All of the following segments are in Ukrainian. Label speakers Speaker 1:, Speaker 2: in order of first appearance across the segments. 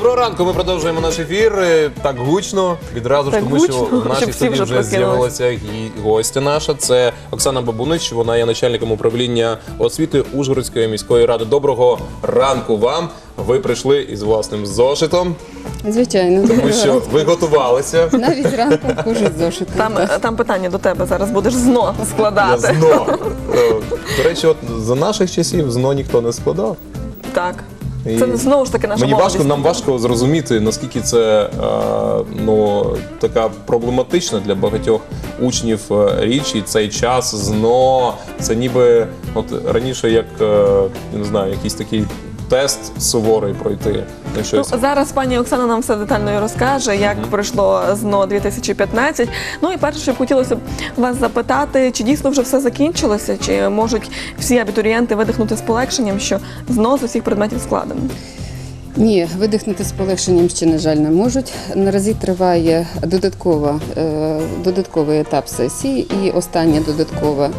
Speaker 1: Доброго ранку. Ми продовжуємо наш ефір е, так гучно. Відразу ж
Speaker 2: Так
Speaker 1: тому, що в нашій студії
Speaker 2: вже
Speaker 1: з'явилася гі- гостя наша. Це Оксана Бабунич. Вона є начальником управління освіти Ужгородської міської ради. Доброго ранку вам. Ви прийшли із власним зошитом,
Speaker 3: Звичайно,
Speaker 1: тому що ви готувалися.
Speaker 3: навіть ранком хожу з зошитом.
Speaker 2: Там, там питання до тебе зараз будеш зно
Speaker 1: Я
Speaker 2: складати.
Speaker 1: зно. Е, До речі, от за наших часів зно ніхто не складав.
Speaker 2: Так.
Speaker 1: І
Speaker 2: Це знову ж таки наша
Speaker 1: Мені важко, нам важко зрозуміти, наскільки це е, ну, така проблематична для багатьох учнів е, річ, і цей час зно. Це ніби от раніше, як е, не знаю, якийсь такий тест суворий пройти.
Speaker 2: Ну, зараз пані Оксана нам все детально розкаже, як пройшло ЗНО 2015. Ну і перше, що б хотілося б вас запитати, чи дійсно вже все закінчилося, чи можуть всі абітурієнти видихнути з полегшенням, що ЗНО з усіх предметів складено?
Speaker 3: Ні, видихнути з полегшенням ще, на жаль, не можуть. Наразі триває додаткова, е, додатковий етап сесії і остання додаткова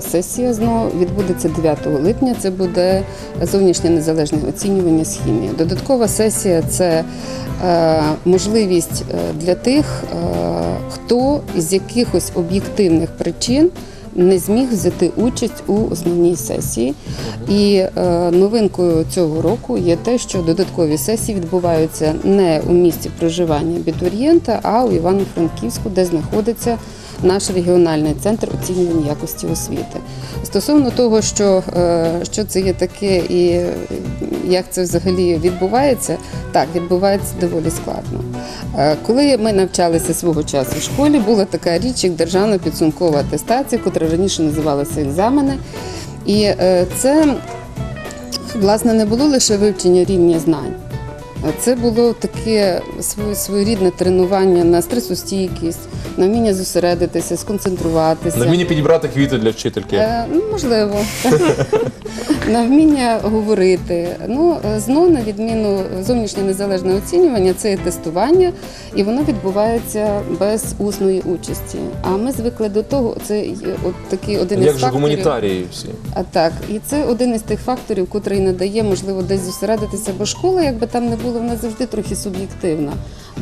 Speaker 3: сесія знову відбудеться 9 липня. Це буде зовнішнє незалежне оцінювання з хімії. Додаткова сесія це е, можливість е, для тих, е, хто з якихось об'єктивних причин не зміг взяти участь у основній сесії. І е, новинкою цього року є те, що додаткові сесії відбуваються не у місці проживання абітурієнта, а у Івано-Франківську, де знаходиться наш регіональний центр оцінювання якості освіти. Стосовно того, що, е, що це є таке і як це взагалі відбувається, так відбувається доволі складно. Е, Коли ми навчалися свого часу в школі, була така річ, як державна підсумкова атестація, котра раніше називалася екзамени. І е, це власне не було лише вивчення рівня знань. Це було таке своєрідне тренування на стресостійкість, на вміння зосередитися, сконцентруватися.
Speaker 1: На вмінні підібрати квіти для вчительки.
Speaker 3: Е, ну, можливо, на вміння говорити. Ну, е, ЗНО, на відміну зовнішнє незалежне оцінювання, це є тестування, і воно відбувається без усної участі. А ми звикли до того, це є от такий один із
Speaker 1: Як же
Speaker 3: факторів.
Speaker 1: гуманітарії всі?
Speaker 3: А так, і це один із тих факторів, котрий не дає можливо десь зосередитися, бо школа, якби там не було, вона завжди трохи суб'єктивна,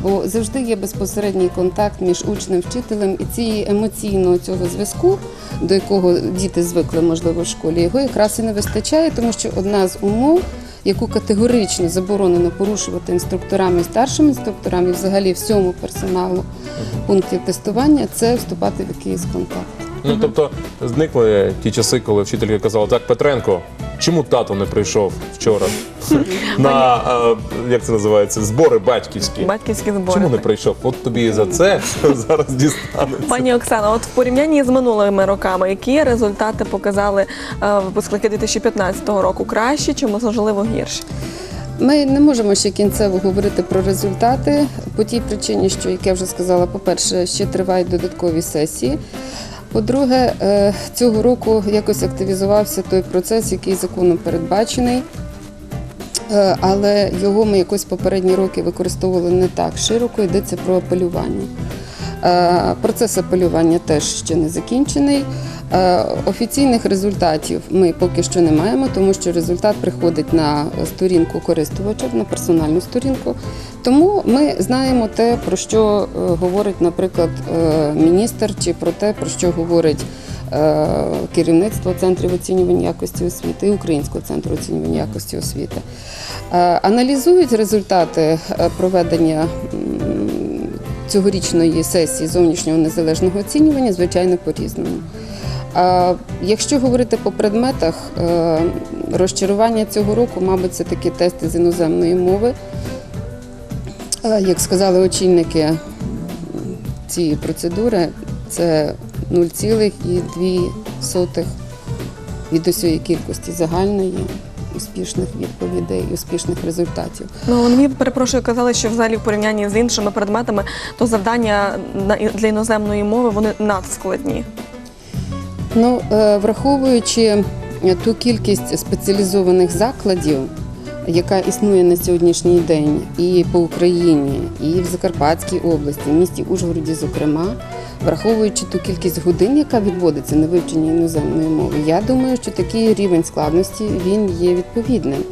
Speaker 3: бо завжди є безпосередній контакт між учнем вчителем і цієї емоційного цього зв'язку, до якого діти звикли, можливо, в школі. Його якраз і не вистачає, тому що одна з умов. Яку категорично заборонено порушувати інструкторам і старшим інструкторам і взагалі всьому персоналу пунктів тестування, це вступати в якийсь контакт.
Speaker 1: Ну тобто зникли ті часи, коли вчителька казала, так, Петренко, чому тато не прийшов вчора на е, як це називається збори батьківські?
Speaker 2: Батьківські збори.
Speaker 1: Чому не прийшов? От тобі за це зараз дістанеться.
Speaker 2: Пані Оксана, от в порівнянні з минулими роками, які результати показали е, випускники 2015 року? Кращі чи можливо гірші?
Speaker 3: Ми не можемо ще кінцево говорити про результати по тій причині, що, як я вже сказала, по-перше, ще тривають додаткові сесії. По-друге, е, цього року якось активізувався той процес, який законом передбачений. Е, Але його ми якось попередні роки використовували не так широко, йдеться про апелювання. Е, Процес апелювання теж ще не закінчений. Е, Офіційних результатів ми поки що не маємо, тому що результат приходить на сторінку користувача, на персональну сторінку. Тому ми знаємо те, про що е, говорить, наприклад, міністр, чи про те, про що говорить керівництво центрів оцінювання якості освіти і Українського центру оцінювання якості освіти. Аналізують результати проведення цьогорічної сесії зовнішнього незалежного оцінювання, звичайно, по-різному. Якщо говорити по предметах, е, розчарування цього року, мабуть, це такі тести з іноземної мови. Е, Як сказали очільники цієї процедури, це 0,2 від усієї кількості загальної успішних відповідей і успішних результатів.
Speaker 2: Ну мені перепрошую, казали, що взагалі в порівнянні з іншими предметами, то завдання для іноземної мови вони надскладні.
Speaker 3: Ну, е, враховуючи ту кількість спеціалізованих закладів, яка існує на сьогоднішній день і по Україні, і в Закарпатській області, в місті Ужгороді, зокрема, враховуючи ту кількість годин, яка відводиться на вивчення іноземної мови, я думаю, що такий рівень складності він є відповідним.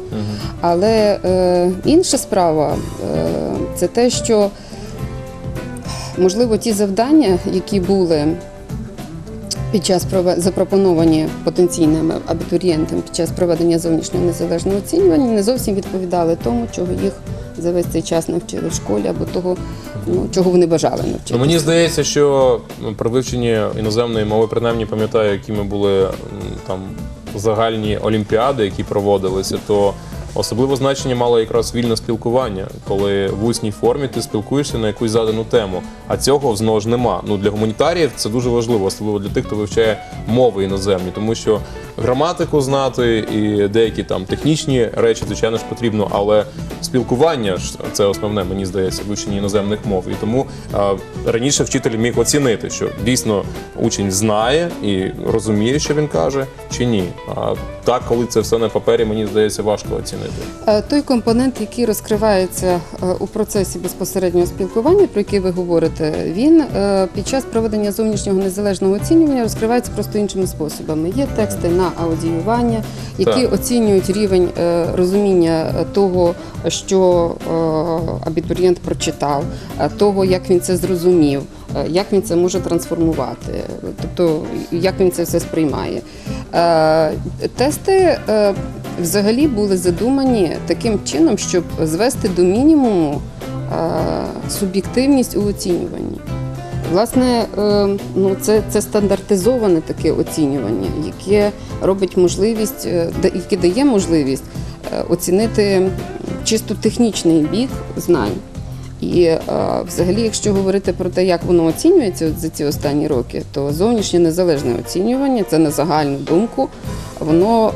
Speaker 3: Але е, інша справа е, це те, що можливо ті завдання, які були під час запропоновані потенційним абітурієнтам під час проведення зовнішнього незалежного оцінювання, не зовсім відповідали тому, чого їх за весь цей час навчили в школі, або того, ну, чого вони бажали навчити.
Speaker 1: Ну, мені здається, що при вивченні іноземної мови, принаймні пам'ятаю, якими були там загальні олімпіади, які проводилися, то особливе значення мало якраз вільне спілкування, коли в усній формі ти спілкуєшся на якусь задану тему. А цього знову ж нема. Ну для гуманітаріїв це дуже важливо, особливо для тих, хто вивчає мови іноземні, тому що граматику знати і деякі там технічні речі, звичайно ж, потрібно, але спілкування ж це основне, мені здається, вивчення іноземних мов. І тому а, раніше вчитель міг оцінити, що дійсно учень знає і розуміє, що він каже, чи ні. А так, коли це все на папері, мені здається, важко оцінити.
Speaker 3: Е, Той компонент, який розкривається е, у процесі безпосереднього спілкування, про який ви говорите, він е, під час проведення зовнішнього незалежного оцінювання розкривається просто іншими способами. Є тексти на аудіювання, які
Speaker 1: Так.
Speaker 3: оцінюють рівень е, розуміння е, того, що е, абітурієнт прочитав, того, як він це зрозумів. Як він це може трансформувати, тобто як він це все сприймає. Тести взагалі були задумані таким чином, щоб звести до мінімуму суб'єктивність у оцінюванні. Власне, е, ну це, це стандартизоване таке оцінювання, яке робить можливість, е, яке дає можливість е, оцінити чисто технічний бік знань. І взагалі, якщо говорити про те, як воно оцінюється за ці останні роки, то зовнішнє незалежне оцінювання це на загальну думку. Воно,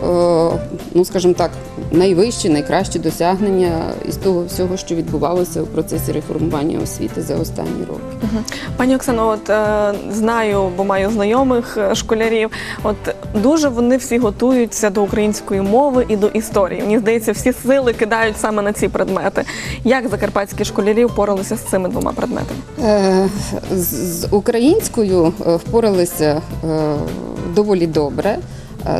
Speaker 3: ну скажімо так, найвищі, найкращі досягнення із того всього, що відбувалося у процесі реформування освіти за останні роки.
Speaker 2: Пані Оксано, от е, знаю, бо маю знайомих е, школярів. От дуже вони всі готуються до української мови і до історії. Мені здається, всі сили кидають саме на ці предмети. Як закарпатські школярі впоралися з цими двома предметами?
Speaker 3: Е, З з українською впоралися е, доволі добре,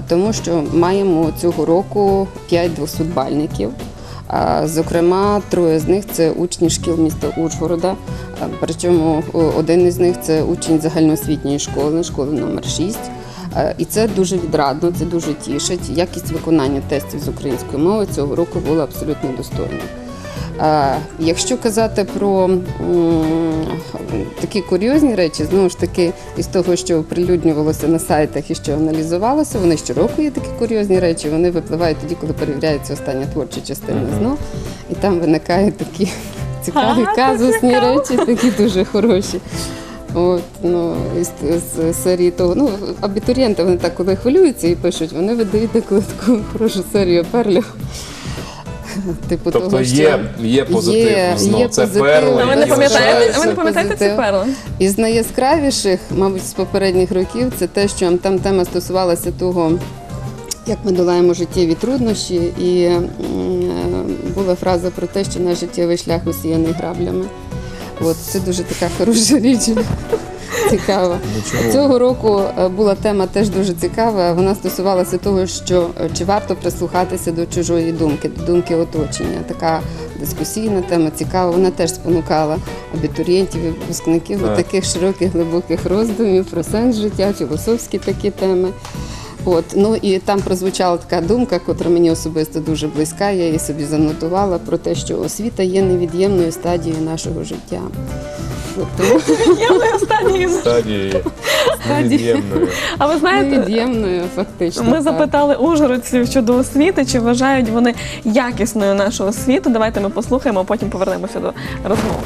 Speaker 3: тому що маємо цього року 5 200-бальників. Зокрема, троє з них це учні шкіл міста Ужгорода. Причому один із них це учень загальноосвітньої школи, школи номер 6. Е, І це дуже відрадно, це дуже тішить. Якість виконання тестів з української мови цього року була абсолютно достойна. Якщо казати про такі курйозні речі, знову ж таки, із того, що оприлюднювалося на сайтах і що аналізувалося, вони щороку є такі курйозні речі. Вони випливають тоді, коли перевіряється остання творча частина ЗНО, і там виникають такі цікаві казусні речі, такі дуже хороші. От, ну, із, з серії того, ну, абітурієнти вони так, коли хвилюються і пишуть, вони видають таку, таку хорошу серію перлів. Типу
Speaker 1: Тобто
Speaker 3: того, що
Speaker 1: є, є позитив
Speaker 3: є-
Speaker 1: знов.
Speaker 3: є
Speaker 1: це
Speaker 3: позитив.
Speaker 1: перли.
Speaker 2: А ви не
Speaker 1: які
Speaker 2: пам'ятаєте? А ви не пам'ятаєте ці
Speaker 3: позитив.
Speaker 2: перли?
Speaker 3: Із найяскравіших, мабуть, з попередніх років, це те, що там тема стосувалася того, як ми долаємо життєві труднощі, і м, е, була фраза про те, що наш життєвий шлях усіяний граблями. От це дуже така хороша річ. Цікава. Цього року е, була тема теж дуже цікава. Вона стосувалася того, що е, чи варто прислухатися до чужої думки, до думки оточення. Така дискусійна тема, цікава. Вона теж спонукала абітурієнтів і випускників до
Speaker 1: Так.
Speaker 3: таких широких глибоких роздумів про сенс життя, філософські такі теми. От ну і там прозвучала така думка, котра мені особисто дуже близька. Я її собі занотувала про те, що освіта є невід'ємною стадією нашого життя. Тому
Speaker 2: Я не останньою.
Speaker 1: Стадії.
Speaker 2: А ви знаєте,
Speaker 3: невід'ємною, фактично.
Speaker 2: Ми
Speaker 3: так.
Speaker 2: запитали ужгородців щодо освіти, чи вважають вони якісною нашу освіту. Давайте ми послухаємо, а потім повернемося до розмови.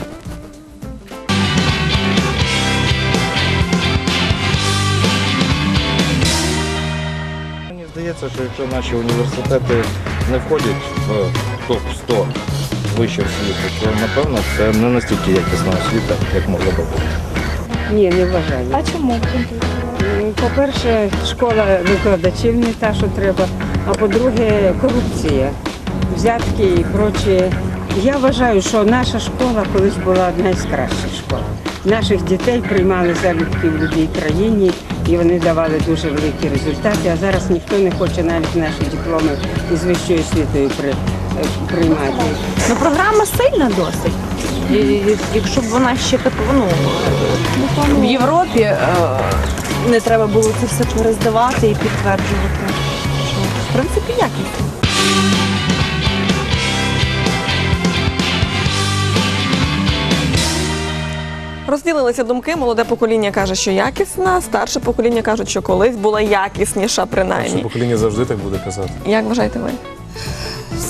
Speaker 4: Мені здається, що якщо наші університети не входять в топ-100 вищих світу, то напевно це не настільки якісна освіта, як могла би бути.
Speaker 5: Ні, не вважаю.
Speaker 6: А чому?
Speaker 5: По-перше, школа викладачів не та, що треба. А по-друге, корупція, взятки і проче. Я вважаю, що наша школа колись була одна із кращих школ. наших дітей приймали залюбки в будь-якій країні, і вони давали дуже великі результати. А зараз ніхто не хоче навіть наші дипломи із вищою освітою при, приймати.
Speaker 6: Ну, програма сильна досить. І, якщо б вона ще так, ну, в Європі е, не треба було це все перездавати і підтверджувати. Що, в принципі, якісно.
Speaker 2: Розділилися думки. Молоде покоління каже, що якісна, старше покоління кажуть, що колись була якісніша,
Speaker 1: Що
Speaker 2: принаймні.
Speaker 1: покоління завжди так буде казати.
Speaker 2: Як вважаєте ви?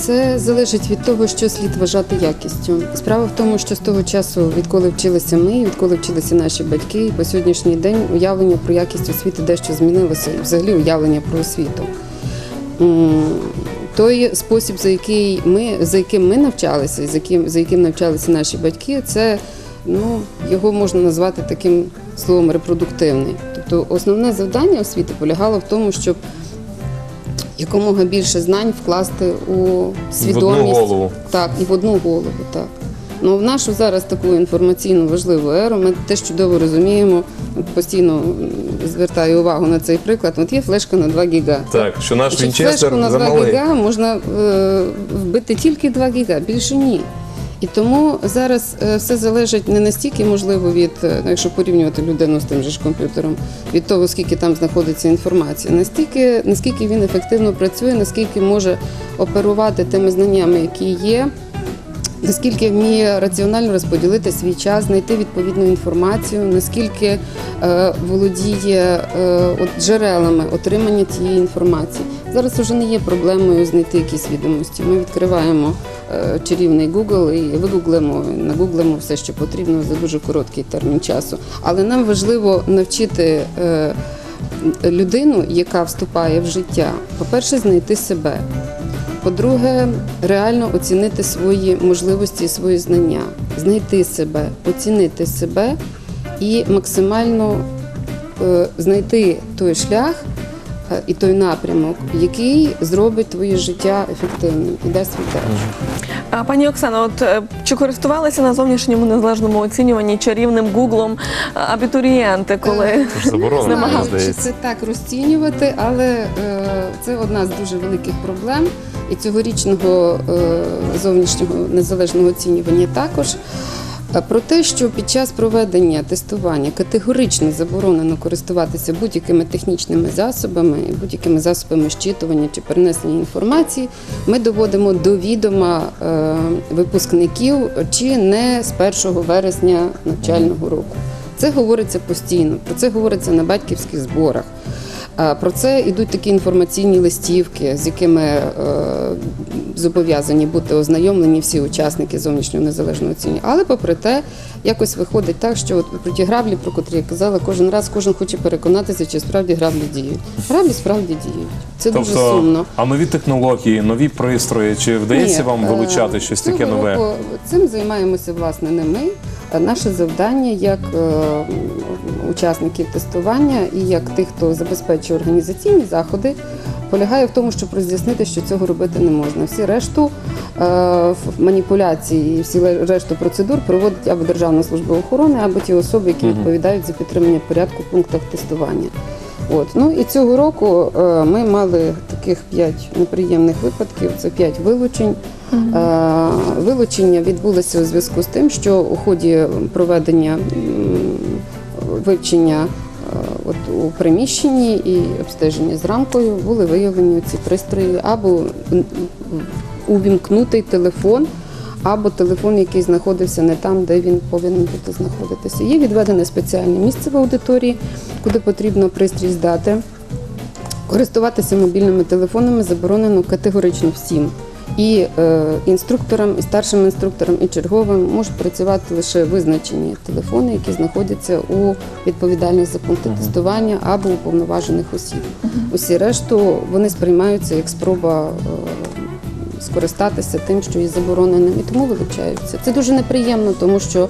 Speaker 3: Все залежить від того, що слід вважати якістю. Справа в тому, що з того часу, відколи вчилися ми, відколи вчилися наші батьки, і по сьогоднішній день уявлення про якість освіти дещо змінилося, і взагалі уявлення про освіту. Той спосіб, за який ми за яким ми навчалися, і за яким за яким навчалися наші батьки, це ну його можна назвати таким словом репродуктивний. Тобто основне завдання освіти полягало в тому, щоб якомога більше знань вкласти у свідомість.
Speaker 1: голову.
Speaker 3: Так, і в одну голову, так. Ну, в нашу зараз таку інформаційну важливу еру ми теж чудово розуміємо, постійно звертаю увагу на цей приклад. От є флешка на 2 гіга.
Speaker 1: Так, що наш
Speaker 3: Значить,
Speaker 1: Вінчестер
Speaker 3: флешку на 2
Speaker 1: замалий.
Speaker 3: гіга можна е, вбити тільки 2 гіга, більше ні. І тому зараз е, все залежить не настільки, можливо, від, е, ну, якщо порівнювати людину з тим же ж комп'ютером, від того, скільки там знаходиться інформація, настільки, наскільки він ефективно працює, наскільки може оперувати тими знаннями, які є, наскільки вміє раціонально розподілити свій час, знайти відповідну інформацію, наскільки е, володіє е, от джерелами отримання цієї інформації. Зараз вже не є проблемою знайти якісь відомості. Ми відкриваємо чарівний Google і вигуглимо, нагуглимо все, що потрібно за дуже короткий термін часу. Але нам важливо навчити. Е, Людину, яка вступає в життя, по-перше, знайти себе. По-друге, реально оцінити свої можливості свої знання, знайти себе, оцінити себе і максимально е, знайти той шлях е, і той напрямок, який зробить твоє життя ефективним і дасть віддачу.
Speaker 2: А, Пані Оксано, от е, чи користувалися на зовнішньому незалежному оцінюванні чарівним гуглом абітурієнти, коли
Speaker 1: Це заборонено,
Speaker 3: знаю, чи це так розцінювати, але е, це одна з дуже великих проблем. І цьогорічного е, зовнішнього незалежного оцінювання також. Про те, що під час проведення тестування категорично заборонено користуватися будь-якими технічними засобами, будь-якими засобами щитування чи перенесення інформації, ми доводимо до відома е, випускників чи не з 1 вересня навчального року. Це говориться постійно, про це говориться на батьківських зборах. А, Про це йдуть такі інформаційні листівки, з якими е, зобов'язані бути ознайомлені всі учасники зовнішнього незалежного оцінювання. Але попри те, якось виходить так, що от про ті граблі, про котрі я казала, кожен раз кожен хоче переконатися, чи справді граблі діють. Граблі справді діють. Це дуже
Speaker 1: Тобто,
Speaker 3: сумно.
Speaker 1: а нові технології, нові пристрої, чи вдається
Speaker 3: Ні,
Speaker 1: вам
Speaker 3: е,
Speaker 1: вилучати щось таке нове?
Speaker 3: Цим займаємося власне не ми. Наше завдання як е, учасників тестування і як тих, хто забезпечує організаційні заходи, полягає в тому, щоб роз'яснити, що цього робити не можна. Всі решту маніпуляцій маніпуляції і всі решту процедур проводить або Державна служба охорони, або ті особи, які відповідають за підтримання порядку в пунктах тестування. От ну і цього року е, ми мали таких п'ять неприємних випадків. Це п'ять вилучень. Е, Вилучення відбулося у зв'язку з тим, що у ході проведення вивчення е, от у приміщенні і обстеження з рамкою були виявлені ці пристрої або увімкнутий телефон. Або телефон, який знаходився не там, де він повинен бути знаходитися. Є відведене спеціальне місце в аудиторії, куди потрібно пристрій здати. Користуватися мобільними телефонами заборонено категорично всім. І е, інструкторам, і старшим інструкторам, і черговим можуть працювати лише визначені телефони, які знаходяться у відповідальних за пункти тестування або уповноважених осіб. Усі решту вони сприймаються як спроба е, скористатися тим, що є забороненим, і тому вилучаються. Це дуже неприємно, тому що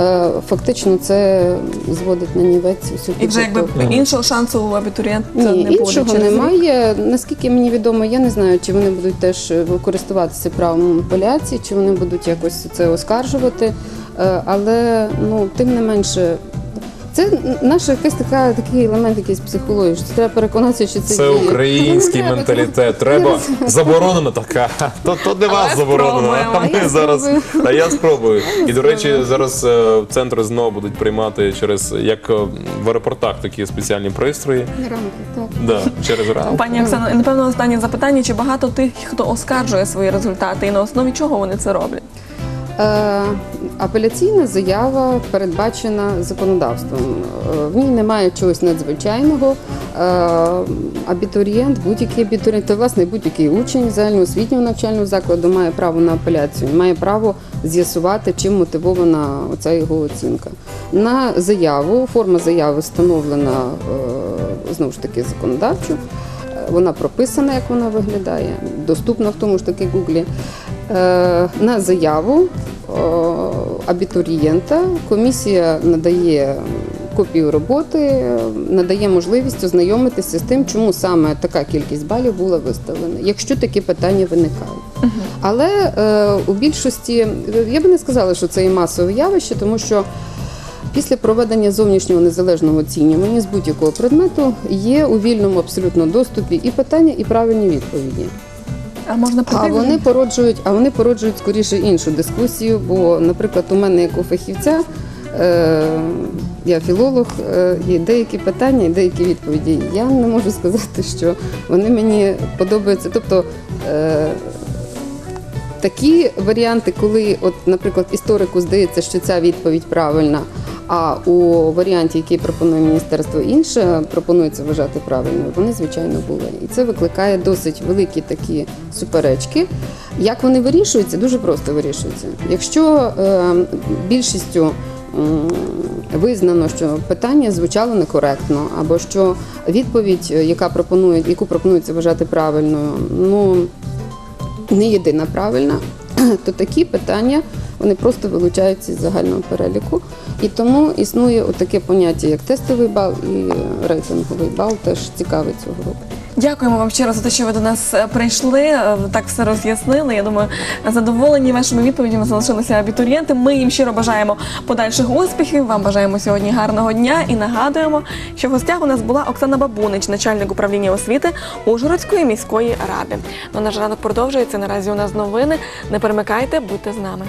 Speaker 3: е, фактично це зводить на нівець всю
Speaker 2: і вже якби
Speaker 3: підготовку.
Speaker 2: іншого шансу у абітурієнта
Speaker 3: Ні,
Speaker 2: не буде
Speaker 3: іншого
Speaker 2: через рік?
Speaker 3: немає. Наскільки мені відомо, я не знаю, чи вони будуть теж користуватися правом маніпуляції, чи вони будуть якось це оскаржувати. Е, Але ну, тим не менше, це наша якась така, такий елемент якийсь психології. що Треба переконатися, що це,
Speaker 1: Це
Speaker 3: діє.
Speaker 1: український менталітет. Треба заборонено така. То, то для вас заборонено. А ми
Speaker 3: Я
Speaker 1: зараз.
Speaker 3: спробую.
Speaker 1: А я спробую. І до речі, зараз е, центри знову будуть приймати через як е, в аеропортах такі спеціальні пристрої.
Speaker 3: Рамки, так.
Speaker 1: Да, через рамку.
Speaker 2: Пані Оксано, і, напевно, останнє запитання: чи багато тих, хто оскаржує свої результати, і на основі чого вони це роблять?
Speaker 3: Е, Апеляційна заява передбачена законодавством. Е, В ній немає чогось надзвичайного. Е, Абітурієнт, будь-який абітурієнт, та власне будь-який учень загальноосвітнього навчального закладу має право на апеляцію, має право з'ясувати, чим мотивована оця його оцінка. На заяву, форма заяви встановлена знову ж таки законодавчо. Вона прописана, як вона виглядає, доступна в тому ж таки Гуглі. Е, На заяву е, абітурієнта комісія надає копію роботи, е, надає можливість ознайомитися з тим, чому саме така кількість балів була виставлена, якщо такі питання виникають. Але е, у більшості я би не сказала, що це є масове явище, тому що Після проведення зовнішнього незалежного оцінювання з будь-якого предмету є у вільному абсолютно доступі і питання, і правильні відповіді.
Speaker 2: А можна
Speaker 3: А вони породжують, а вони породжують скоріше іншу дискусію. Бо, наприклад, у мене як у фахівця, е, я філолог, е, є деякі питання і деякі відповіді. Я не можу сказати, що вони мені подобаються. Тобто е, такі варіанти, коли, от, наприклад, історику здається, що ця відповідь правильна. А у варіанті, який пропонує міністерство інше, пропонується вважати правильною, вони звичайно були. І це викликає досить великі такі суперечки. Як вони вирішуються, дуже просто вирішуються. Якщо е, більшістю визнано, що питання звучало некоректно, або що відповідь, е, яка пропонує, яку пропонується вважати правильною, ну не єдина правильна, то такі питання вони просто вилучаються з загального переліку. І тому існує таке поняття, як тестовий бал і рейтинговий бал, теж цікавий цього року.
Speaker 2: Дякуємо вам щиро за те, що ви до нас е, прийшли, е, так все роз'яснили. Я думаю, задоволені вашими відповідями залишилися абітурієнти. Ми їм щиро бажаємо подальших успіхів. Вам бажаємо сьогодні гарного дня і нагадуємо, що в гостях у нас була Оксана Бабунич, начальник управління освіти Ужгородської міської ради. Ну наш ранок продовжується. Наразі у нас новини. Не перемикайте, будьте з нами.